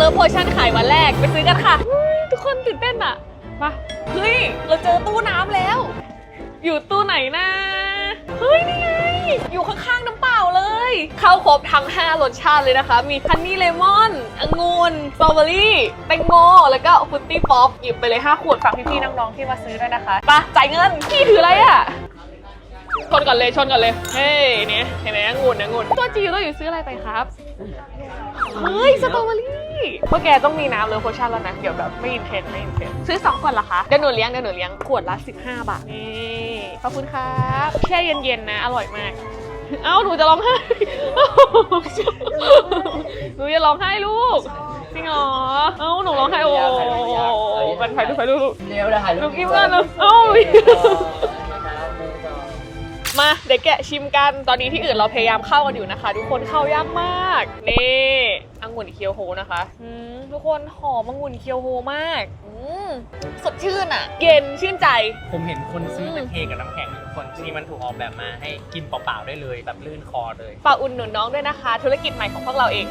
เลิฟโพชั่นขายวันแรกไปซื้อกันค่ะ ทุกคนตื่นเต้นอะมาเฮ้ย เราเจอตู้น้ำแล้ว อยู่ตู้ไหนนะ เฮ้ย นี่ไง อยู่ข้างๆน้ำเปล่าเลย เข้าครบทั้ง 5 รสชาติเลยนะคะ มีฮันนี่เลมอนองุ่นสตรอเบอรี่แตงโม แล้วก็ฟุตตี้ป๊อปหยิบไปเลย 5 ขวดฝากพี่ๆน้องๆที่มาซื้อด้วยนะคะไปะจ่ายเงิน พี่ถืออะไรอะชนก่อนเลยชนก่อนเลย เฮ้ยเนี่ยเห็นไหมองุ่นองุ่นตัวจิ๋วตัวอยู่ซื้ออะไรไปครับ เฮ้ยสตรอเบอรี่ พวกแกต้องมีน้ำเลยโพชั่นแล้วนะเดี๋ยวแบบไม่อินเทนไม่อินเทนซื้อสองก่อนเหรอคะเดี๋ยวหนูเลี้ยงเดี๋ยวหนูเลี้ยงขวดละ 15 บาท นี่ขอบคุณครับแช่เย็นๆนะ อร่อยมาก เอ้าหนูจะร้องไห้หนูจะร้องไห้ลูกจริงเหรอ เอ้าหนูร้องไห้โอ้มันไฟดูไฟดูลูกเร็วนะถ่ายรูหนูปกินกันเลยเอ้ามาเดี๋ยวแกะชิมกันตอนนี้ที่อื่นเราพยายามเข้ากันอยู่นะคะ ทุกคนเข้ายากมากนี่ องุ่นเคียวโฮนะคะอืมทุกคนหอมองุ่นเคียวโฮมากอืมสดชื่นอะ เย็นชื่นใจ ผมเห็นคนซื้อเป็นเทกับน้ำแข็งทุกคนที่มันถูกออกแบบมาให้กินเปล่าๆได้เลยแบบลื่นคอเลย ฝากอุ่นหนุนน้องด้วยนะคะ ธุรกิจใหม่ของพวกเราเอง